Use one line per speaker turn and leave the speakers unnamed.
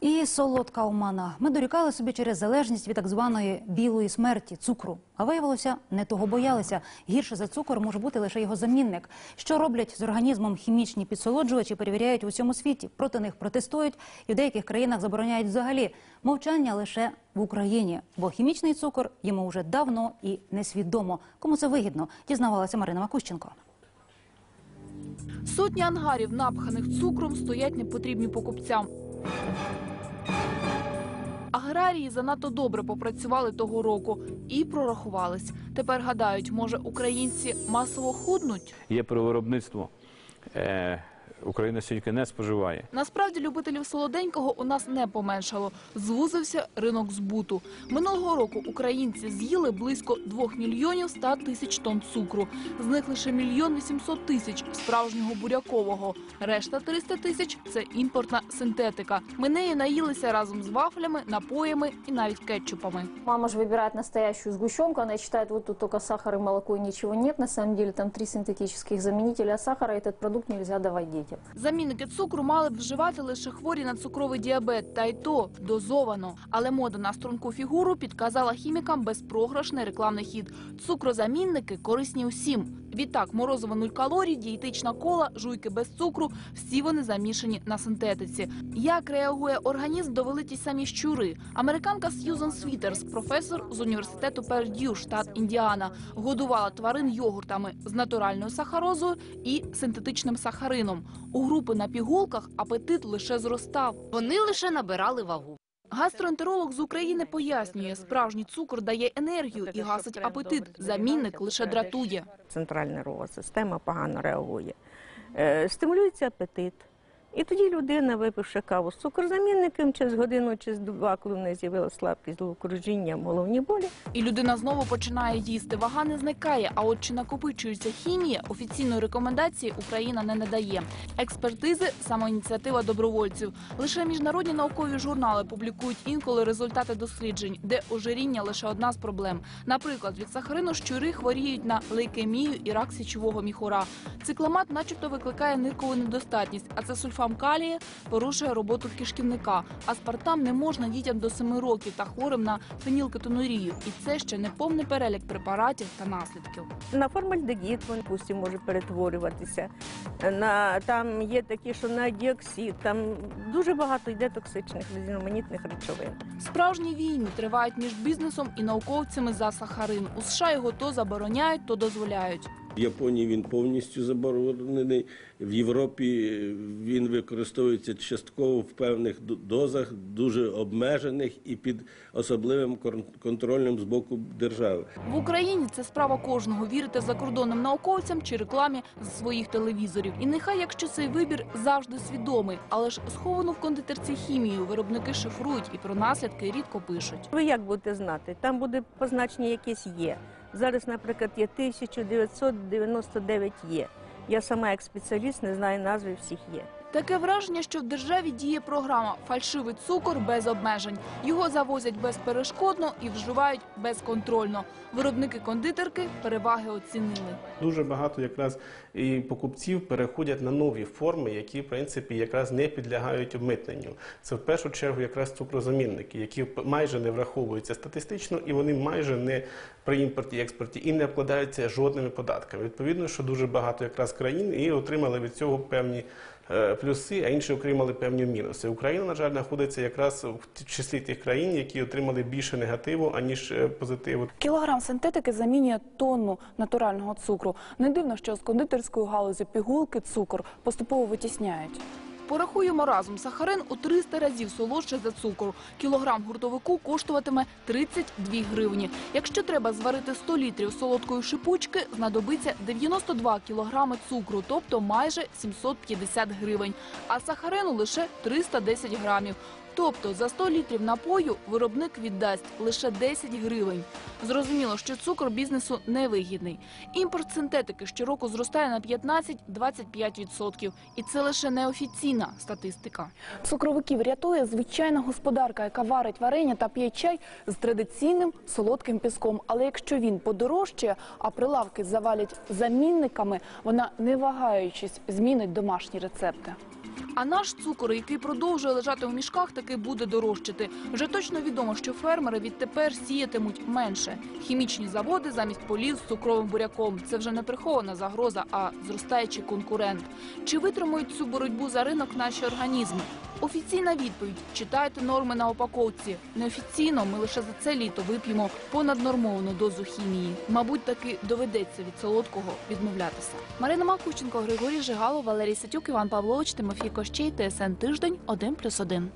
І солодка омана. Ми дорікали собі через залежність від так званої білої смерті цукру. А виявилося, не того боялися. Гірше за цукор може бути лише його замінник. Що роблять з організмом хімічні підсолоджувачі, перевіряють у всьому світі. Проти них протестують і в деяких країнах забороняють взагалі мовчання лише в Україні. Бо хімічний цукор йому вже давно і несвідомо. Кому це вигідно, дізнавалася Марина Макущенко.
Сотні ангарів, напханих цукром, стоять непотрібні покупцям. Аграрії занадто добре попрацювали того року і прорахувались. Тепер гадають, може українці масово худнуть.
є про виробництво. Е, Україна стільки не споживає.
Насправді любителів солоденького у нас не поменшало. Звузився ринок збуту. Минулого року українці з'їли близько 2 мільйонів 100 тисяч тонн цукру. З них лише мільйон 800 тисяч справжнього бурякового. Решта 300 тисяч це імпортна синтетика. Ми неї наїлися разом з вафлями, напоями і навіть кетчупами.
Мама же выбирает настоящую сгущенку, она считает, вот тут только сахар и молоко и ничего нет. На самом деле там три синтетических заменителя сахара, и этот продукт нельзя давать детям.
Замінники цукру мали б вживати лише хворі на цукровий діабет, та й то дозовано. Але мода на струнку фігуру підказала хімікам безпрограшний рекламний хід. Цукрозамінники корисні усім. Відтак, морозиво нуль калорій, дієтична кола, жуйки без цукру – всі вони замішані на синтетиці. Як реагує організм, довели ті самі щури. Американка Сьюзан Світерс, професор з університету Перд'ю, штат Індіана, годувала тварин йогуртами з натуральною сахарозою і синтетичним сахарином. У групи на пігулках апетит лише зростав.
Вони лише набирали вагу.
Гастроентеролог з України пояснює, справжній цукор дає енергію і гасить апетит. Замінник лише дратує.
центральна нервова система погано реагує. Е, Стимулюється апетит. І тоді людина, випивши каву з цукрозамінником, через годину чи з два, коли в неї з'явилася слабкість головокружіння, головні болі,
І людина знову починає їсти. Вага не зникає. А от чи накопичується хімія, офіційної рекомендації Україна не надає. Експертизи самоініціатива добровольців. Лише міжнародні наукові журнали публікують інколи результати досліджень, де ожиріння лише одна з проблем. Наприклад, від сахарину щури хворіють на лейкемію і рак січового міхура. Цикламат, начебто, викликає ниркову недостатність, а це сульфам калія порушує роботу кишківника. Аспартам не можна дітям до 7 років та хворим на фенілкетонурію. І це ще не повний перелік препаратів та наслідків.
на формальдегід він пусті може перетворюватися. На, там є такі, що на діоксид, там дуже багато йде токсичних різноманітних речовин.
Справжні війни тривають між бізнесом і науковцями за сахарин. У США його то забороняють, то дозволяють.
В Японії він повністю заборонений. В Європі він використовується частково в певних дозах, дуже обмежених і під особливим кон- контролем з боку держави.
В Україні це справа кожного вірити закордонним науковцям чи рекламі з своїх телевізорів. І нехай, якщо цей вибір завжди свідомий, але ж сховану в кондитерці хімію виробники шифрують і про наслідки рідко пишуть.
Ви як будете знати? Там буде позначення якесь є. Зараз, наприклад, є 1999 є. Я сама як спеціаліст не знаю назви всіх є.
Таке враження, що в державі діє програма фальшивий цукор без обмежень. Його завозять безперешкодно і вживають безконтрольно. Виробники кондитерки переваги оцінили.
Дуже багато якраз і покупців переходять на нові форми, які в принципі якраз не підлягають обмитненню. Це в першу чергу якраз цукрозамінники, які майже не враховуються статистично, і вони майже не при імпорті і експорті і не обкладаються жодними податками. Відповідно, що дуже багато якраз країн і отримали від цього певні. Е, Плюси, а інші отримали певні мінуси. Україна, на жаль, знаходиться якраз в числі тих країн, які отримали більше негативу аніж е, позитиву.
Кілограм синтетики замінює тонну натурального цукру. Не дивно, що з кондитерської галузі пігулки цукор поступово витісняють. Порахуємо разом. Сахарин у 300 разів солодше за цукор. Кілограм гуртовику коштуватиме 32 гривні. Якщо треба зварити 100 літрів солодкої шипучки, знадобиться 92 кілограми цукру, тобто майже 750 гривень. А сахарину лише 310 грамів. Тобто за 100 літрів напою виробник віддасть лише 10 гривень. Зрозуміло, що цукор бізнесу невигідний. Імпорт синтетики щороку зростає на 15-25%. І це лише неофіційна статистика. Цукровиків рятує звичайна господарка, яка варить варення та п'є чай з традиційним солодким піском. Але якщо він подорожчає, а прилавки завалять замінниками, вона не вагаючись змінить домашні рецепти. А наш цукор, який продовжує лежати у мішках, таки буде дорожчати. Вже точно відомо, що фермери відтепер сіятимуть менше. Хімічні заводи замість полів з цукровим буряком. Це вже не прихована загроза, а зростаючий конкурент. Чи витримують цю боротьбу за ринок наші організми? Офіційна відповідь читайте норми на упаковці. Неофіційно ми лише за це літо вип'ємо понаднормовану дозу хімії. Мабуть, таки доведеться від солодкого відмовлятися. Марина Макученко, Григорій Жигало, Валерій Сатюк, Іван Павлович, Тимофій Кощей, ТСН Тиждень, 1+,1.